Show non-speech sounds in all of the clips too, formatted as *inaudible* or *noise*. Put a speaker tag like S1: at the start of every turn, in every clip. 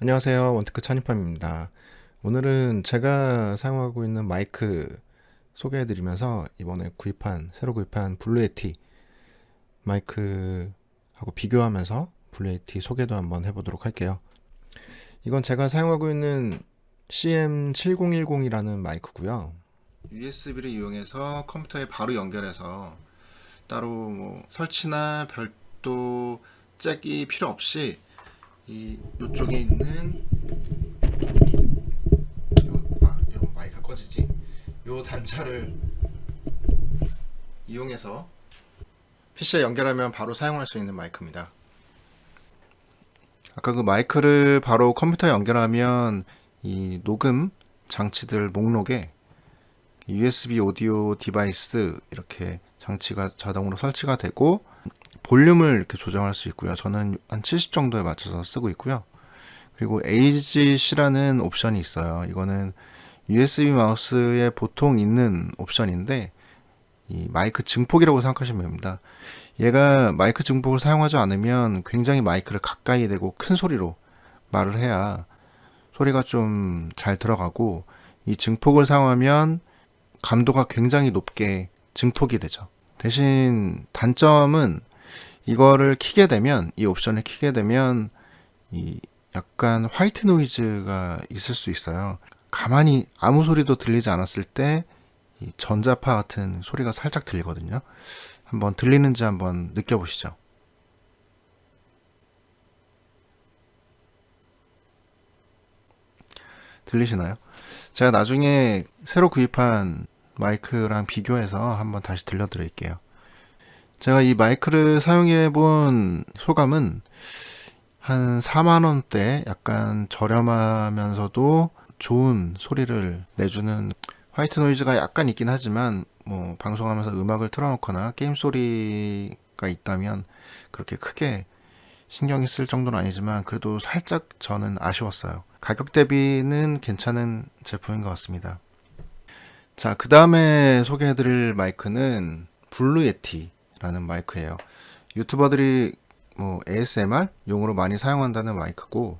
S1: 안녕하세요. 원테크 찬이팜입니다. 오늘은 제가 사용하고 있는 마이크 소개해드리면서 이번에 구입한, 새로 구입한 블루에티 마이크하고 비교하면서 블루에티 소개도 한번 해보도록 할게요. 이건 제가 사용하고 있는 CM7010이라는 마이크고요. USB를 이용해서 컴퓨터에 바로 연결해서 따로 뭐 설치나 별도 잭이 필요 없이 이 요쪽에 있는 요, 아, 요 마이크가 꺼지지. 요 단차를 이용해서 PC에 연결하면 바로 사용할 수 있는 마이크입니다. 아까 그 마이크를 바로 컴퓨터에 연결하면 이 녹음 장치들 목록에 USB 오디오 디바이스 이렇게 장치가 자동으로 설치가 되고 볼륨을 이렇게 조정할 수 있고요. 저는 한 70 정도에 맞춰서 쓰고 있고요. 그리고 AGC라는 옵션이 있어요. 이거는 USB 마우스에 보통 있는 옵션인데 이 마이크 증폭이라고 생각하시면 됩니다. 얘가 마이크 증폭을 사용하지 않으면 굉장히 마이크를 가까이 대고 큰 소리로 말을 해야 소리가 좀 잘 들어가고 이 증폭을 사용하면 감도가 굉장히 높게 증폭이 되죠. 대신 단점은 이거를 키게 되면 이 옵션을 키게 되면 이 약간 화이트 노이즈가 있을 수 있어요. 가만히 아무 소리도 들리지 않았을 때이 전자파 같은 소리가 살짝 들리거든요. 한번 들리는지 한번 느껴보시죠. 들리시나요? 제가 나중에 새로 구입한 마이크랑 비교해서 한번 다시 들려드릴게요. 제가 이 마이크를 사용해 본 소감은 한 4만 원대 약간 저렴하면서도 좋은 소리를 내주는 화이트 노이즈가 약간 있긴 하지만 뭐 방송하면서 음악을 틀어놓거나 게임 소리가 있다면 그렇게 크게 신경이 쓸 정도는 아니지만 그래도 살짝 저는 아쉬웠어요. 가격 대비는 괜찮은 제품인 것 같습니다. 자, 그 다음에 소개해드릴 마이크는 블루 예티 라는 마이크예요. 유튜버들이 뭐 ASMR 용으로 많이 사용한다는 마이크고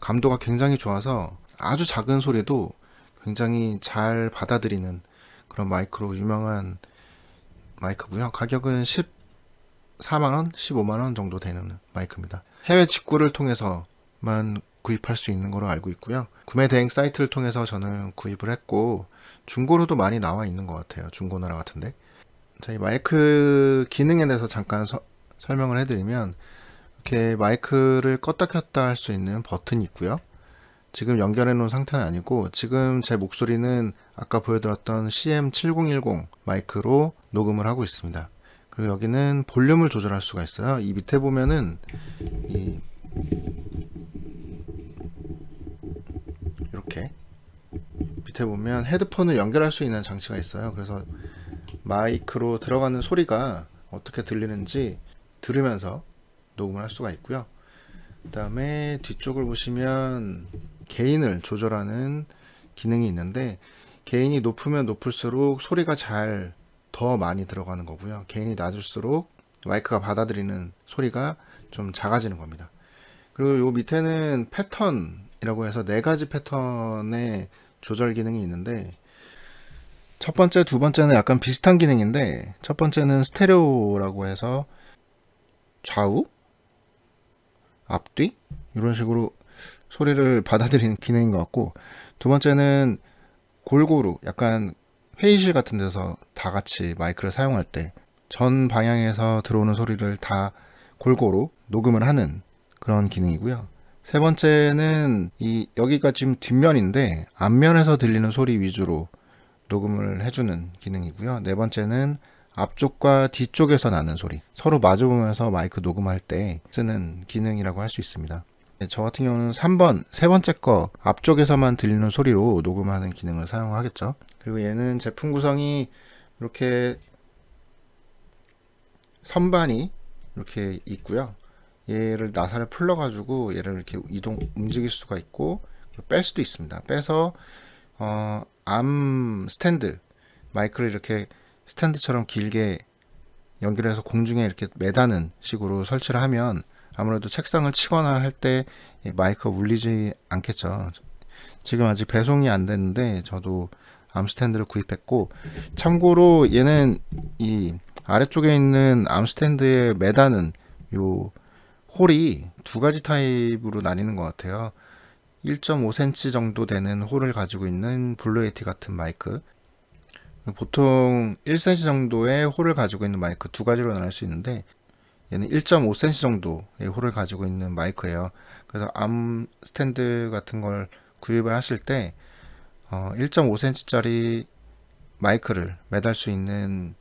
S1: 감도가 굉장히 좋아서 아주 작은 소리도 굉장히 잘 받아들이는 그런 마이크로 유명한 마이크고요. 가격은 14만원, 15만원 정도 되는 마이크입니다. 해외 직구를 통해서만 구입할 수 있는 걸로 알고 있고요. 구매 대행 사이트를 통해서 저는 구입을 했고 중고로도 많이 나와 있는 것 같아요. 중고나라 같은데. 자, 이 마이크 기능에 대해서 잠깐 서, 설명을 해드리면 이렇게 마이크를 껐다 켰다 할 수 있는 버튼이 있고요. 지금 연결해 놓은 상태는 아니고 지금 제 목소리는 아까 보여드렸던 CM7010 마이크로 녹음을 하고 있습니다. 그리고 여기는 볼륨을 조절할 수가 있어요. 이 밑에 보면은 이 이렇게 밑에 보면 헤드폰을 연결할 수 있는 장치가 있어요. 그래서 마이크로 들어가는 소리가 어떻게 들리는지 들으면서 녹음을 할 수가 있고요. 그 다음에 뒤쪽을 보시면 게인을 조절하는 기능이 있는데 게인이 높으면 높을수록 소리가 잘 더 많이 들어가는 거고요. 게인이 낮을수록 마이크가 받아들이는 소리가 좀 작아지는 겁니다. 그리고 요 밑에는 패턴이라고 해서 네 가지 패턴의 조절 기능이 있는데 첫 번째, 두 번째는 약간 비슷한 기능인데 첫 번째는 스테레오라고 해서 좌우, 앞뒤 이런 식으로 소리를 *laughs* 받아들이는 기능인 것 같고 두 번째는 골고루 약간 회의실 같은 데서 다 같이 마이크를 사용할 때 전 방향에서 들어오는 소리를 다 골고루 녹음을 하는 그런 기능이고요. 세 번째는 이 여기가 지금 뒷면인데 앞면에서 들리는 소리 위주로 녹음을 해주는 기능이고요. 네 번째는 앞쪽과 뒤쪽에서 나는 소리 서로 마주보면서 마이크 녹음할 때 쓰는 기능이라고 할 수 있습니다. 네, 저 같은 경우는 3번 세 번째 거 앞쪽에서만 들리는 소리로 녹음하는 기능을 사용하겠죠. 그리고 얘는 제품 구성이 이렇게 선반이 이렇게 있고요. 얘를 나사를 풀러 가지고 얘를 이렇게 이동 움직일 수가 있고 뺄 수도 있습니다. 빼서 어, 암 스탠드 마이크를 이렇게 스탠드처럼 길게 연결해서 공중에 이렇게 매다는 식으로 설치를 하면 아무래도 책상을 치거나 할 때 마이크가 울리지 않겠죠. 지금 아직 배송이 안 됐는데 저도 암스탠드를 구입했고 참고로 얘는 이 아래쪽에 있는 암스탠드에 매다는 요 홀이 두 가지 타입으로 나뉘는 것 같아요. 1.5cm 정도 되는 홀을 가지고 있는 블루에티 같은 마이크 보통 1cm 정도의 홀을 가지고 있는 마이크 두 가지로 나눌 수 있는데 얘는 1.5cm 정도의 홀을 가지고 있는 마이크예요. 그래서 암 스탠드 같은 걸 구입을 하실 때 어, 1.5cm짜리 마이크를 매달 수 있는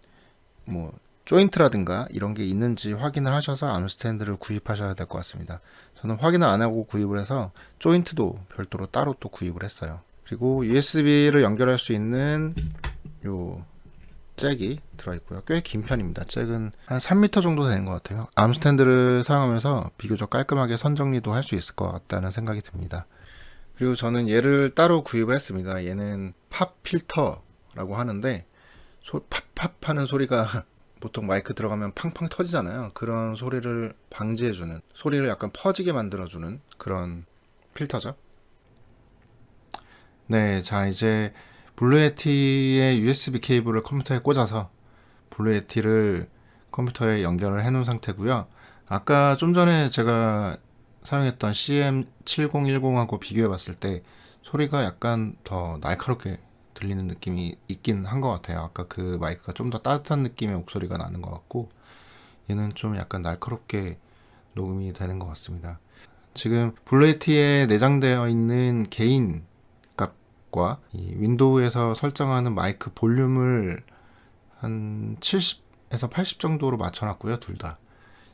S1: 뭐 조인트라든가 이런 게 있는지 확인을 하셔서 암 스탠드를 구입하셔야 될 것 같습니다. 저는 확인을 안 하고 구입을 해서 조인트도 별도로 따로 또 구입을 했어요. 그리고 USB를 연결할 수 있는 요 잭이 들어있고요. 꽤 긴 편입니다. 잭은 한 3m 정도 되는 것 같아요. 암 스탠드를 사용하면서 비교적 깔끔하게 선 정리도 할 수 있을 것 같다는 생각이 듭니다. 그리고 저는 얘를 따로 구입을 했습니다. 얘는 팝 필터라고 하는데 소, 팝팝 하는 소리가 *laughs* 보통 마이크 들어가면 팡팡 터지잖아요. 그런 소리를 방지해주는 소리를 약간 퍼지게 만들어주는 그런 필터죠. 네, 자 이제 블루에티의 USB 케이블을 컴퓨터에 꽂아서 블루에티를 컴퓨터에 연결을 해 놓은 상태고요. 아까 좀 전에 제가 사용했던 CM7010하고 비교해 봤을 때 소리가 약간 더 날카롭게 들리는 느낌이 있긴 한 것 같아요. 아까 그 마이크가 좀 더 따뜻한 느낌의 목소리가 나는 것 같고 얘는 좀 약간 날카롭게 녹음이 되는 것 같습니다. 지금 블루에티에 내장되어 있는 개인 값과 이 윈도우에서 설정하는 마이크 볼륨을 한 70에서 80 정도로 맞춰놨고요. 둘 다.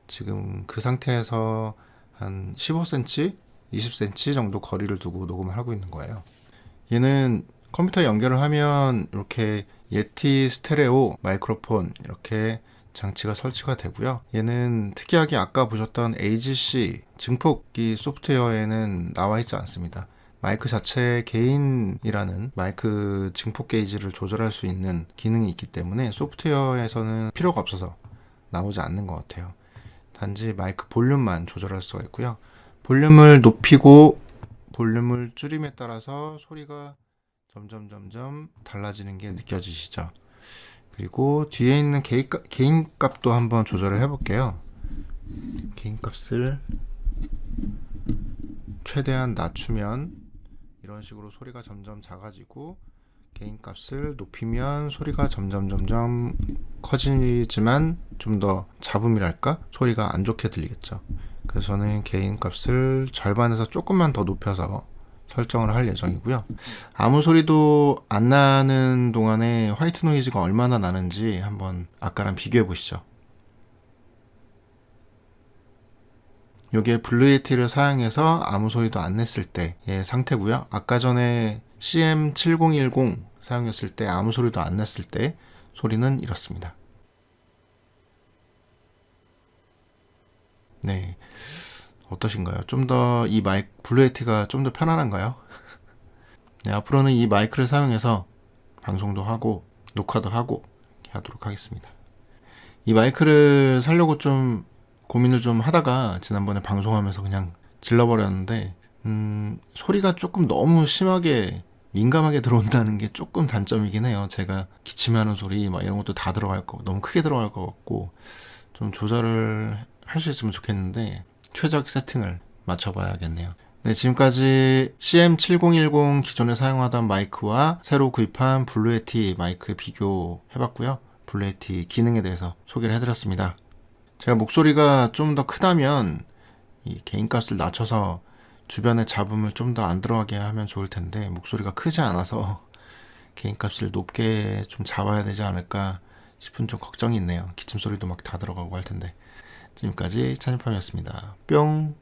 S1: 지금 그 상태에서 한 15cm, 20cm 정도 거리를 두고 녹음을 하고 있는 거예요. 얘는 컴퓨터에 연결을 하면 이렇게 예티 스테레오 마이크로폰 이렇게 장치가 설치가 되고요. 얘는 특이하게 아까 보셨던 AGC 증폭기 소프트웨어에는 나와 있지 않습니다. 마이크 자체 개인이라는 마이크 증폭 게이지를 조절할 수 있는 기능이 있기 때문에 소프트웨어에서는 필요가 없어서 나오지 않는 것 같아요. 단지 마이크 볼륨만 조절할 수가 있고요. 볼륨을 높이고 볼륨을 줄임에 따라서 소리가 점점 점점 달라지는 게 느껴지시죠? 그리고 뒤에 있는 개인, 값, 개인 값도 한번 조절을 해볼게요. 개인 값을 최대한 낮추면 이런 식으로 소리가 점점 작아지고 개인 값을 높이면 소리가 점점 점점 커지지만 좀 더 잡음이랄까 소리가 안 좋게 들리겠죠. 그래서 저는 개인 값을 절반에서 조금만 더 높여서 설정을 할 예정이고요. 아무 소리도 안 나는 동안에 화이트 노이즈가 얼마나 나는지 한번 아까랑 비교해 보시죠. 요게 블루에티를 사용해서 아무 소리도 안 냈을 때의 상태고요. 아까 전에 CM7010 사용했을 때 아무 소리도 안 냈을 때 소리는 이렇습니다. 네. 어떠신가요? 좀 더 이 마이크 블루에티가 좀 더 편안한가요? 네, 앞으로는 이 마이크를 사용해서 방송도 하고 녹화도 하고 하도록 하겠습니다. 이 마이크를 살려고 좀 고민을 좀 하다가 지난번에 방송하면서 그냥 질러버렸는데 음, 소리가 조금 너무 심하게 민감하게 들어온다는 게 조금 단점이긴 해요. 제가 기침하는 소리 막 이런 것도 다 들어갈 거 너무 크게 들어갈 것 같고 좀 조절을 할 수 있으면 좋겠는데 최적 세팅을 맞춰봐야겠네요. 네, 지금까지 CM7010 기존에 사용하던 마이크와 새로 구입한 블루에티 마이크 비교해봤고요. 블루에티 기능에 대해서 소개를 해드렸습니다. 제가 목소리가 좀 더 크다면 이 개인값을 낮춰서 주변에 잡음을 좀 더 안 들어가게 하면 좋을 텐데 목소리가 크지 않아서 *laughs* 개인값을 높게 좀 잡아야 되지 않을까 싶은 좀 걱정이 있네요. 기침 소리도 막 다 들어가고 할 텐데. 지금까지 찬유팜이었습니다. 뿅!